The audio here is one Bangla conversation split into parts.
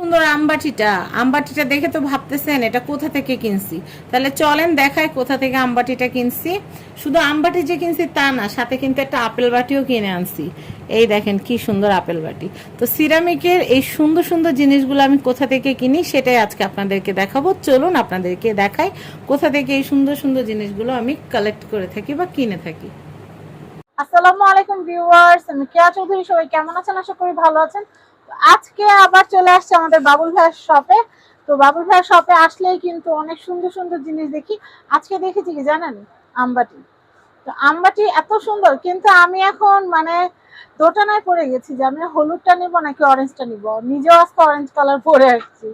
সুন্দর আমবাটিটা আমবাটিটা দেখে তো ভাবতেছেন, এটা কোথা থেকে কিনছি? তাহলে চলেন দেখায় কোথা থেকে আমবাটিটা কিনছি। শুধু আমবাটি যে কিনছি তা না, সাথে কিন্তু একটা আপেল বাটিও কিনে আনছি। এই দেখেন কি সুন্দর আপেল বাটি। তো সিরামিকের এই সুন্দর সুন্দর জিনিসগুলো আমি কোথা থেকে কিনি, সেটাই আজকে আপনাদেরকে দেখাবো। চলুন আপনাদেরকে দেখাই কোথা থেকে এই সুন্দর সুন্দর জিনিসগুলো আমি কালেক্ট করে থাকি বা কিনে থাকি। আসসালামু আলাইকুম ভিউয়ার্স আমি কেয়া চৌধুরী, সবাই কেমন আছেন? আশা করি ভালো আছেন। আজকে আবার চলে আসছে আমাদের বাবুল ভাইয়ের শপে তো বাবুল ভাইয়ের শপে আসলেই কিন্তু অনেক সুন্দর সুন্দর জিনিস দেখি। আজকে দেখেছি কি জানেন? আমবাটি। তো আমবাটি এত সুন্দর, কিন্তু আমি এখন মানে দোটানায় পড়ে গেছি যে আমি হলুদটা নিব নাকি অরেঞ্জটা নিব? নিজেও আজকে অরেঞ্জ কালার পরে আসছি।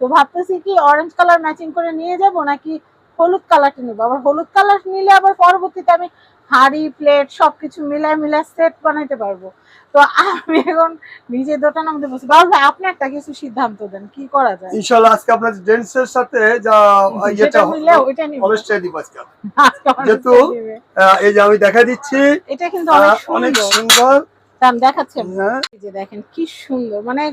তো ভাবতেছি কি অরেঞ্জ কালার ম্যাচিং করে নিয়ে যাব নাকি হলুদ কালারটা নিব? আবার হলুদ কালার নিলে আবার পরবর্তীতে আমি হাড়ি প্লেট সবকিছু মিলায় মিলায় সেট বানাইতে পারব। তো আমি এখন নিজে দোটা নামতে বসে বাবু আপনি একটা কিছু সিদ্ধান্ত দেন কি করা যায়? ইনশাআল্লাহ আজকে আপনার জেন্টস এর সাথে যা ইয়েটা মিললে ওইটা নিব। অবশ্যই দিব আজকে যেহেতু এই যে আমি দেখা দিচ্ছি এটা কিন্তু অনেক সুন্দর। দাম দেখাচ্ছে। হ্যাঁ। এই যে দেখেন কি সুন্দর। মানে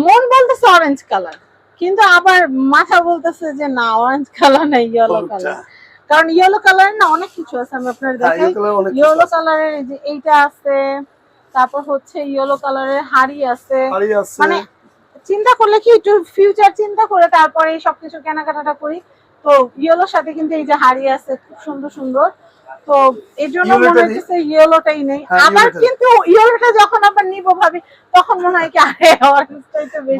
মন বলতেছে অরেঞ্জ কালার কিন্তু আবার মাথা বলতেছে যে না অরেঞ্জ কালার না ইয়েলো কালার কারণ ইয়েলো কালারের না অনেক কিছু আছে আমি আপনার হ্যাঁ, দেখাই। ইয়েলো। কালারের যে এইটা আছে তারপর হচ্ছে ইয়েলো কালারের হাড়ি আছে। মানে চিন্তা করলে কি একটু ফিউচার চিন্তা করে তারপরে সবকিছু কেনাকাটাটা করি। তো ইয়েলোর সাথে কিন্তু এই যে হাড়ি আছে খুব সুন্দর সুন্দর। তো এই জন্য মনে। হচ্ছে ইয়েলোটাই নেই। হ্যাঁ, আবার কিন্তু ইয়েলোটা যখন আবার নিবো ভাবি তখন মনে হয় কি আরে অরেঞ্জটাই তো বেশি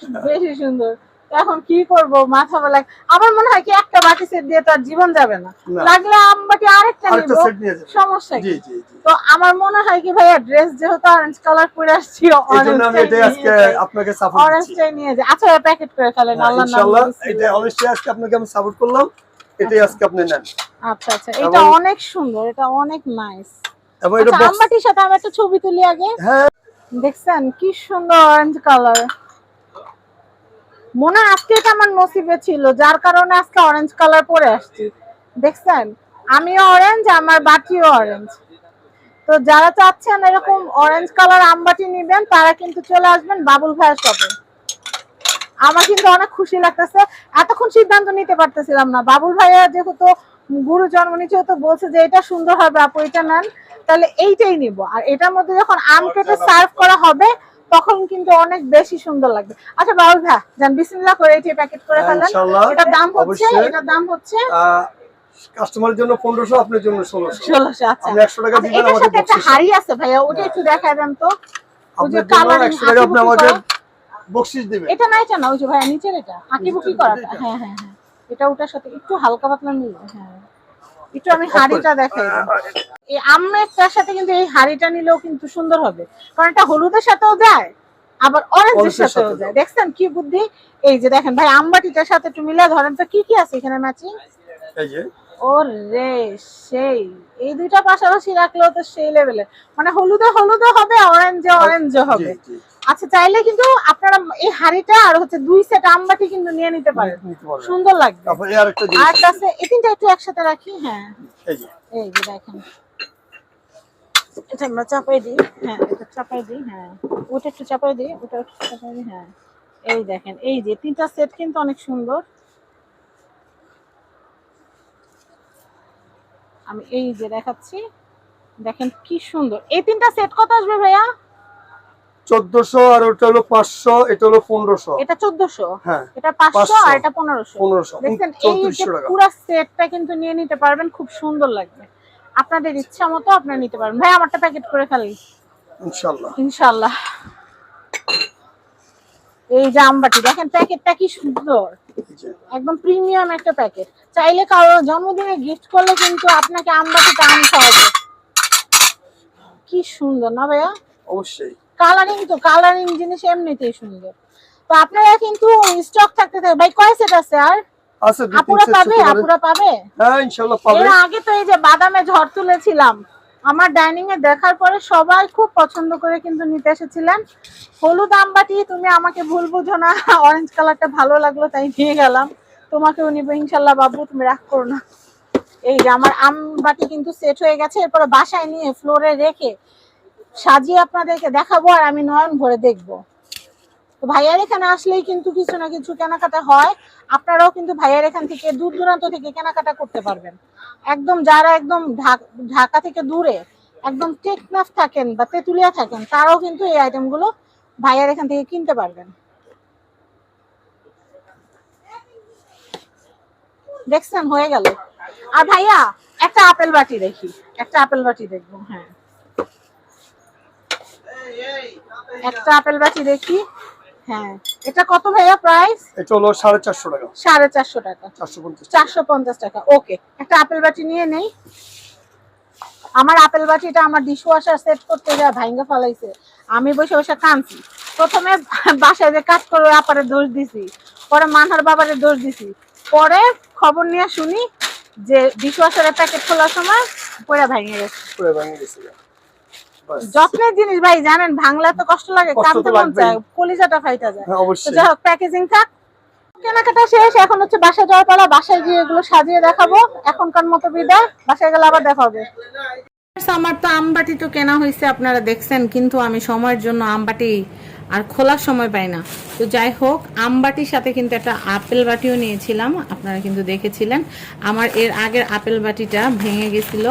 সুন্দর। বেশি সুন্দর। এখন কি করব? মাথা বেলা আমার মনে হয় কি একটা বাটি সেট দিয়ে তো আর জীবন যাবে না। লাগলে আম বাটি আরেকটা নিবো। সমস্যা কি? তো আমার মনে হয় কি ভাইয়া ড্রেস যেহেতু অরেঞ্জ কালার পরে আসছি জন্য আমি এটাই আজকে আপনাকে সাপোর্ট অরেঞ্জটাই নিয়ে যাই। আচ্ছা প্যাকেট করে ফেলেন আল্লাহর নাম ইনশাআল্লাহ এটা অবশ্যই আজকে আপনাকে আমি সাপোর্ট করলাম। এটাই আজকে আপনি নেন। আচ্ছা আচ্ছা। এটা অনেক সুন্দর এটা অনেক নাইস এবং এটা আচ্ছা বক্স আমবাটির সাথে আমি একটা ছবি তুলি আগে। হ্যাঁ। দেখছেন কি সুন্দর অরেঞ্জ কালার মনে আজকে এটা আমার নসিবে ছিল, যার কারণে আজকে অরেঞ্জ কালার পরে আসছি। দেখছেন? আমিও অরেঞ্জ আমার বাটিও অরেঞ্জ তো যারা চাচ্ছেন এরকম অরেঞ্জ কালার আমবাটি নিবেন, তারা কিন্তু চলে আসবেন বাবুল ভাইয়ের শপে আমার কিন্তু অনেক খুশি লাগতেছে। এতক্ষণ সিদ্ধান্ত নিতে পারতেছিলাম না। বাবুল ভাইয়া যেহেতু গুরু জন্ম নিচে তো বলছে যে এটা সুন্দর হবে, আপু, এটা নেন। তাহলে এইটাই নিব। আর এটার মধ্যে যখন আম কেটে সার্ভ করা হবে তখন কিন্তু অনেক বেশি সুন্দর লাগবে। আচ্ছা বাবুল ভাই যান বিসমিল্লাহ করে এটি প্যাকেট করে হ্যাঁ, ফেলেন। এটার দাম হচ্ছে। এটার দাম হচ্ছে? কাস্টমারের জন্য পনেরোশো আপনার জন্য ষোলোশো। ষোলোশো আচ্ছা। আপনি একশো টাকা আচ্ছা, দিবেন আমাকে সাথে একটা হাড়ি আছে ভাইয়া ওটা একটু দেখায় দেন তো। ওই যে coloring একশো টাকা আপনি করা। বকশিস দিবেন। এটা নাই না ওই যে ভাইয়া নিচের এটা আঁকিবুকি নিচের করাটা। হ্যাঁ হ্যাঁ হ্যাঁ। এটা ওটার সাথে একটু হালকা পাতলা মিলে হ্যাঁ। একটু আমি হাড়িটা দেখাই। এই আমেরটার সাথে কিন্তু এই হাড়িটা নিলেও কিন্তু সুন্দর হবে। কারণ এটা হলুদের সাথেও যায় আবার অরেঞ্জের সাথেও সাথে যায়। দেখছেন কি বুদ্ধি? এই যে দেখেন ভাই আমবাটিটার সাথে একটু মিলে ধরেন তো কি কি আছে এখানে ম্যাচিং এই যে ও রে সেই। এই দুইটা পাশাপাশি রাখলেও তো সেই লেভেলে মানে হলুদে হলুদে হবে অরেঞ্জে অরেঞ্জে হবে। আচ্ছা চাইলে কিন্তু আপনারা এই হাড়িটা আর হচ্ছে দুই সেট আমবাটি কিন্তু নিয়ে নিতে পারেন। সুন্দর লাগবে। তারপর এই আরেকটা জিনিস আর কাছে এই তিনটা একটু একসাথে রাখি হ্যাঁ। এই যে। এই যে দেখেন। এটা আমরা চাপাই দিই হ্যাঁ এটা চাপাই দিই হ্যাঁ। ওটা একটু চাপাই দিই ওটা একটু চাপাই দিই হ্যাঁ। এই দেখেন এই যে তিনটা সেট কিন্তু অনেক সুন্দর। আমি এই যে দেখাচ্ছি দেখেন কি সুন্দর। এই তিনটা সেট কত আসবে ভাইয়া? চোদ্দশো আর ওটা হলো পাঁচশো এটা হলো পনেরোশো। এটা চোদ্দশো? হ্যাঁ এটা পাঁচশো আর এটা পনেরোশো। পনেরোশো। দেখছেন এই পুরো সেটটা কিন্তু নিয়ে নিতে পারবেন খুব সুন্দর লাগবে। আপনাদের ইচ্ছা মতো আপনারা নিতে পারবেন। ভাই আমারটা প্যাকেট করে ফেলি ইনশাল্লাহ। ইনশাল্লাহ। এই যে আমবাটি দেখেন প্যাকেটটা কি সুন্দর। একদম প্রিমিয়াম একটা প্যাকেট। চাইলে কারও জন্মদিনে গিফট করলে কিন্তু আপনাকে আমবাটিটা আম খাওয়াবে কি সুন্দর না ভাইয়া? অবশ্যই। কালারিং তো কালারিং জিনিস এমনিতেই সুন্দর। তো আপনারা কিন্তু স্টক থাকতে থাকে ভাই কয় সেট আছে আর? আপুরা পাবে? আপুরা পাবে? হ্যাঁ ইনশাল্লাহ পাবে। এর আগে তো এই যে বাদামে ঝড় তুলেছিলাম। আমার ডাইনিং এ দেখার পরে সবাই খুব পছন্দ করে কিন্তু নিতে এসেছিলেন। হলুদ আমবাটি তুমি আমাকে ভুল বুঝো না অরেঞ্জ কালারটা ভালো লাগল, তাই নিয়ে গেলাম। তোমাকে নিবো, ইনশাল্লাহ বাবু, তুমি রাগ করো না। এই যে আমার আমবাটি কিন্তু সেট হয়ে গেছে, এরপরে বাসায় নিয়ে ফ্লোরে রেখে সাজিয়ে আপনাদেরকে দেখাবো আর আমি নয়ন ভরে দেখব। তো ভাইয়ার এখানে আসলেই কিন্তু কিছু না কিছু কেনাকাটা হয়। আপনারাও কিন্তু ভাইয়ার এখান থেকে দূর দূরান্ত থেকে কেনাকাটা করতে পারবেন। একদম যারা একদম ঢাকা থেকে দূরে, একদম টেকনাফ থাকেন বা তেঁতুলিয়া থাকেন, তারাও কিন্তু এই আইটেমগুলো ভাইয়ার এখান থেকে কিনতে পারবেন। দেখছেন? হয়ে গেল। আর ভাইয়া, একটা আপেল বাটি দেখি। একটা আপেল বাটি দেখব হ্যাঁ। একটা আপেল বাটি দেখি। হ্যাঁ। এটা কত ভাইয়া প্রাইস এটা হলো সাড়ে চারশো টাকা। সাড়ে চারশো টাকা। চারশো পঞ্চাশ চারশো পঞ্চাশ টাকা। ওকে একটা আপেল বাটি নিয়ে নেই। আমার আপেল বাটিটা আমার ডিশওয়াশার সেট করতে যা ভাইঙ্গা ফেলাইছে। আমি বসে বসে কাঁদছি প্রথমে বাসায় যে কাজ করে আপারে দোষ দিছি। পরে মানহার বাবারে দোষ দিছি। পরে খবর নিয়ে শুনি যে ডিশওয়াশারের প্যাকেট খোলার সময় পরে ভেঙে গেছে। করে ভেঙে গেছে। যত্নের জিনিস ভাই জানেন ভাঙলে তো কষ্ট লাগে কাঁদতে মন চায় কলিজাটা ফাইটা যায়। হ্যাঁ তো যাই হোক প্যাকেজিং থাক। কেনাকাটা শেষ এখন হচ্ছে বাসায় যাওয়ার পালা বাসায় গিয়ে এগুলো সাজিয়ে দেখাবো। এখনকার মতো বিদায় বাসায় গেলে আবার দেখা হবে। আমার তো আমবাটি তো কেনা হয়েছে আপনারা দেখছেন কিন্তু আমি সময়ের জন্য আমবাটি আর খোলার সময় পাই না। তো যাই হোক আমবাটির সাথে কিন্তু একটা আপেল বাটিও নিয়েছিলাম আপনারা কিন্তু দেখেছিলেন। আমার এর আগের আপেল বাটিটা ভেঙে গেছিল।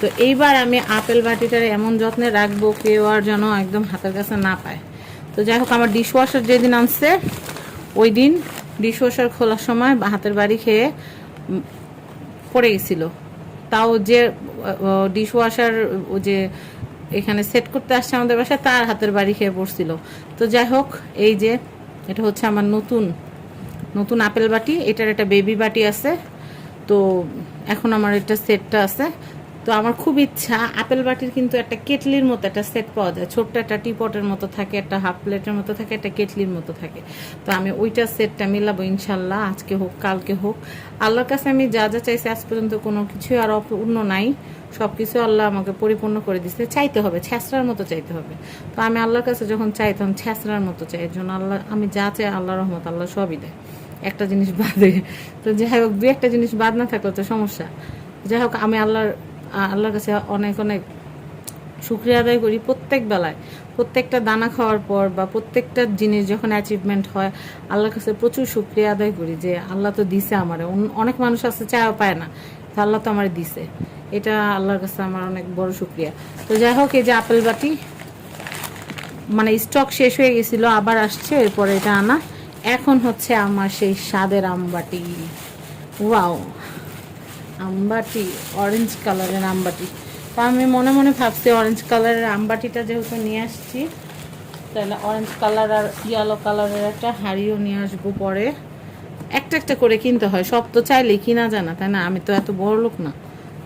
তো এইবার আমি আপেল বাটিটার এমন যত্নে রাখব কেউ আর যেন একদম হাতের কাছে না পায়। তো যাই হোক, আমার ডিশওয়াশার যেদিন আনছে ওই দিন ডিশওয়াশার খোলার সময় হাতের বাড়ি খেয়ে পড়ে গেছিল। তাও যে ডিশওয়াশার যে এখানে সেট করতে আসছে আমাদের বাসায়, তার হাতের বাড়ি খেয়ে পড়ছিল। তো যাই হোক, এই যে, এটা হচ্ছে আমার নতুন নতুন আপেল বাটি। এটার একটা বেবি বাটি আছে। তো এখন আমার এটা সেটটা আছে। তো আমার খুব ইচ্ছা, আপেল বাটির কিন্তু একটা কেটলির মতো একটা সেট পাওয়া যায়। ছোট্ট একটা টিপটের মতো থাকে, একটা হাফ প্লেটের মতো থাকে, একটা কেটলির মতো থাকে। তো আমি ওইটা সেটটা মিলাবো ইনশাল্লাহ আজকে হোক, কালকে হোক। আল্লাহর কাছে আমি যা যা চাইছি আজ পর্যন্ত কোনো কিছুই আর অপূর্ণ নাই। সব কিছু আল্লাহ আমাকে পরিপূর্ণ করে দিচ্ছে চাইতে হবে, ছ্যাঁচড়ার মতো চাইতে হবে। তো আমি আল্লাহর কাছে যখন চাই, তখন ছ্যাঁচড়ার মতো চাই। এর জন্য আল্লাহ আমি যা চাই আল্লাহ রহমত, আল্লাহ সবই দেয়। একটা জিনিস বাদে। তো যাই হোক দু একটা জিনিস বাদ না থাকলে তো সমস্যা। যাই হোক, আমি আল্লাহর আল্লাহর কাছে অনেক অনেক শুক্রিয়া আদায় করি প্রত্যেক বেলায়। প্রত্যেকটা দানা খাওয়ার পর বা প্রত্যেকটা জিনিস যখন অ্যাচিভমেন্ট হয়, আল্লাহর কাছে প্রচুর শুক্রিয়া আদায় করি যে আল্লাহ তো দিছে আমার। অনেক মানুষ আছে চাও পায় না, তো আল্লাহ তো আমার দিছে। এটা আল্লাহর কাছে আমার অনেক বড় শুক্রিয়া। তো যাই হোক, এই যে আপেল বাটি মানে স্টক শেষ হয়ে গেছিল, আবার আসছে, এরপরে এটা আনা। এখন হচ্ছে আমার সেই স্বাদের আমবাটি ওয়াও! আমবাটি অরেঞ্জ কালারের আমবাটি। তো আমি মনে মনে ভাবছি অরেঞ্জ কালারের আমবাটিটা যেহেতু নিয়ে আসছি, তাহলে অরেঞ্জ কালার আর ইয়েলো কালারের একটা হাড়িও নিয়ে আসব পরে। একটা একটা করে কিনতে হয়, সব তো চাইলেই কিনা যায় না, তাই না? আমি তো এত বড় লোক না।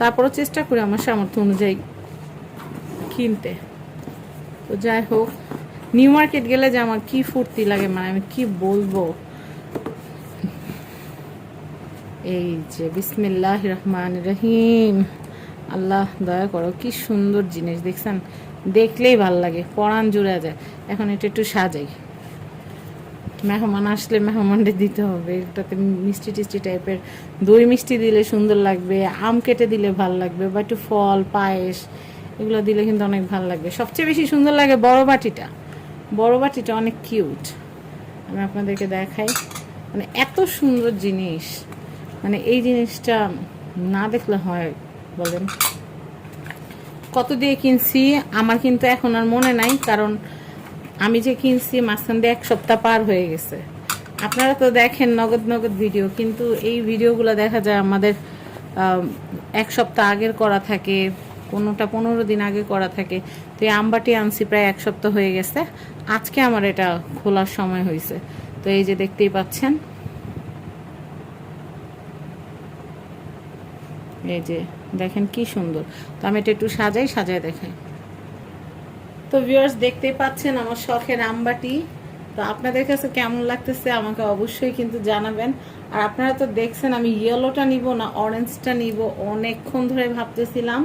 তারপরও চেষ্টা করি আমার সামর্থ্য অনুযায়ী কিনতে। তো যাই হোক, নিউ মার্কেট গেলে যে আমার কি ফুর্তি লাগে মানে আমি কি বলব? এই যে বিসমিল্লাহ রহমান রহিম। আল্লাহ, দয়া করো, কি সুন্দর জিনিস, দেখছেন? দেখলেই ভালো লাগে, পরাণ জুড়ে যায়। এখন এটা একটু সাজাই। মেহমান আসলে মেহমানটা দিতে হবে, এটাতে মিষ্টি টিষ্টি টাইপের। দই মিষ্টি দিলে সুন্দর লাগবে, আম কেটে দিলে ভালো লাগবে, বা একটু ফল, পায়েস, এগুলো দিলে কিন্তু অনেক ভালো লাগবে। সবচেয়ে বেশি সুন্দর লাগে বড় বাটিটা। বড় বাটিটা অনেক কিউট। আমি আপনাদেরকে দেখাই। মানে এত সুন্দর জিনিস। মানে এই জিনিসটা না দেখলে হয়, বলেন। কত দিয়ে কিনছি, আমার কিন্তু এখন আর মনে নাই, কারণ আমি যে কিনছি মাঝখান দিয়ে এক সপ্তাহ পার হয়ে গেছে। আপনারা তো দেখেন নগদ নগদ ভিডিও, কিন্তু এই ভিডিওগুলো দেখা যায় আমাদের এক সপ্তাহ আগের করা থাকে, কোনোটা পনেরো দিন আগে করা থাকে। তো এই আমবাটি আনছি প্রায় এক সপ্তাহ হয়ে গেছে। আজকে আমার এটা খোলার সময় হয়েছে। তো এই যে দেখতেই পাচ্ছেন এই যে, দেখেন কি সুন্দর। তো আমি এটা একটু সাজাই সাজাই দেখাই। তো ভিউয়ার্স দেখতে পাচ্ছেন আমার শখের আমবাটি। তো আপনাদের কাছে কেমন লাগতেছে আমাকে অবশ্যই কিন্তু জানাবেন। আর আপনারা তো দেখছেন আমি ইয়েলোটা নিব না অরেঞ্জটা নিব, অনেকক্ষণ ধরে ভাবতেছিলাম।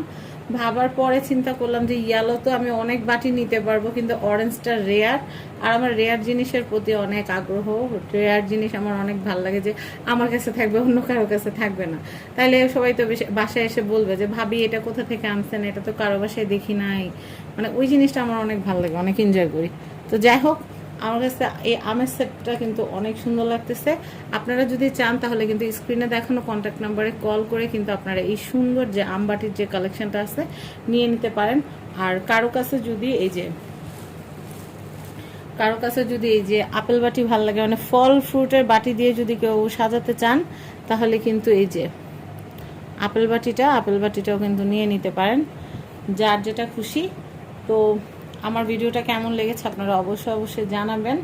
ভাবার পরে চিন্তা করলাম যে ইয়েলো তো আমি অনেক বাটি নিতে পারব, কিন্তু অরেঞ্জটা রেয়ার আর আমার রেয়ার জিনিসের প্রতি অনেক আগ্রহ রেয়ার জিনিস আমার অনেক ভালো লাগে যে আমার কাছে থাকবে, অন্য কারও কাছে থাকবে না। তাইলে সবাই তো বাসায় এসে বলবে যে, ভাবি, এটা কোথা থেকে আনছেন? এটা তো কারও বাসায় দেখি নাই। মানে ওই জিনিসটা আমার অনেক ভালো লাগে, অনেক এনজয় করি। তো যাই হোক আমার কাছে এই আমের সেটটা কিন্তু অনেক সুন্দর লাগতেছে। আপনারা যদি চান তাহলে কিন্তু স্ক্রিনে দেখানো কন্ট্যাক্ট নাম্বারে কল করে কিন্তু আপনারা এই সুন্দর যে আমবাটির যে কালেকশনটা আছে নিয়ে নিতে পারেন। আর কারও কাছে যদি এই যে, কারও কাছে যদি এই যে আপেল বাটি ভালো লাগে মানে ফল ফ্রুটের বাটি দিয়ে যদি কেউ সাজাতে চান, তাহলে কিন্তু এই যে আপেল বাটিটা, আপেল বাটিটাও কিন্তু নিয়ে নিতে পারেন। যার যেটা খুশি। তো আমার ভিডিওটা কেমন লেগেছে আপনারা অবশ্যই অবশ্যই জানাবেন।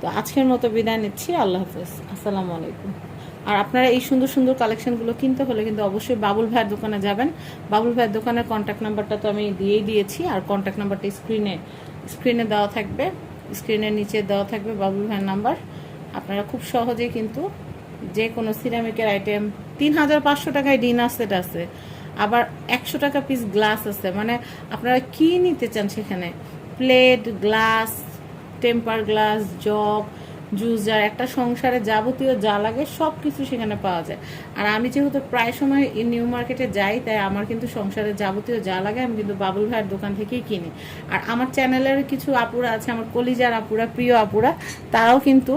তো আজকের মতো বিদায় নিচ্ছি, আল্লাহ হাফেজ, আসসালামু আলাইকুম। আর আপনারা এই সুন্দর সুন্দর কালেকশনগুলো কিনতে হলে কিন্তু অবশ্যই বাবুল ভাইয়ের দোকানে যাবেন। বাবুল ভাইয়ের দোকানের কন্ট্যাক্ট নাম্বারটা তো আমি দিয়েই দিয়েছি, আর কন্ট্যাক্ট নাম্বারটা স্ক্রিনে স্ক্রিনে দেওয়া থাকবে স্ক্রিনের নিচে দেওয়া থাকবে বাবুল ভাইয়ের নাম্বার আপনারা খুব সহজেই কিন্তু যে কোনো সিরামিকের আইটেম তিন হাজার পাঁচশো টাকায় ডিনার সেট আছে। আবার একশো টাকা পিস গ্লাস আছে। মানে আপনারা কি নিতে চান সেখানে? Plate glass temper glass jug juice jar একটা সংসারে যাবতীয় যা লাগে সব কিছু সেখানে পাওয়া যায়। আর আমি যেহেতু প্রায় সময় নিউ মার্কেটে যাই, তাই আমার কিন্তু সংসারে যাবতীয় যা লাগে আমি কিন্তু বাবুল ভাইয়ের দোকান থেকেই কিনি। আর আমার চ্যানেলের কিছু আপুরা আছে, আমার কলিজার আপুরা, প্রিয় আপুরা, তারাও কিন্তু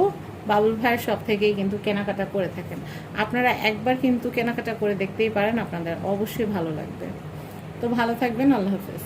বাবুল ভাইয়ের সব থেকেই কিন্তু কেনাকাটা করে থাকেন। আপনারা একবার কিন্তু কেনাকাটা করে দেখতেই পারেন, আপনাদের অবশ্যই ভালো লাগবে। তো ভালো থাকবেন, আল্লাহ হাফেজ।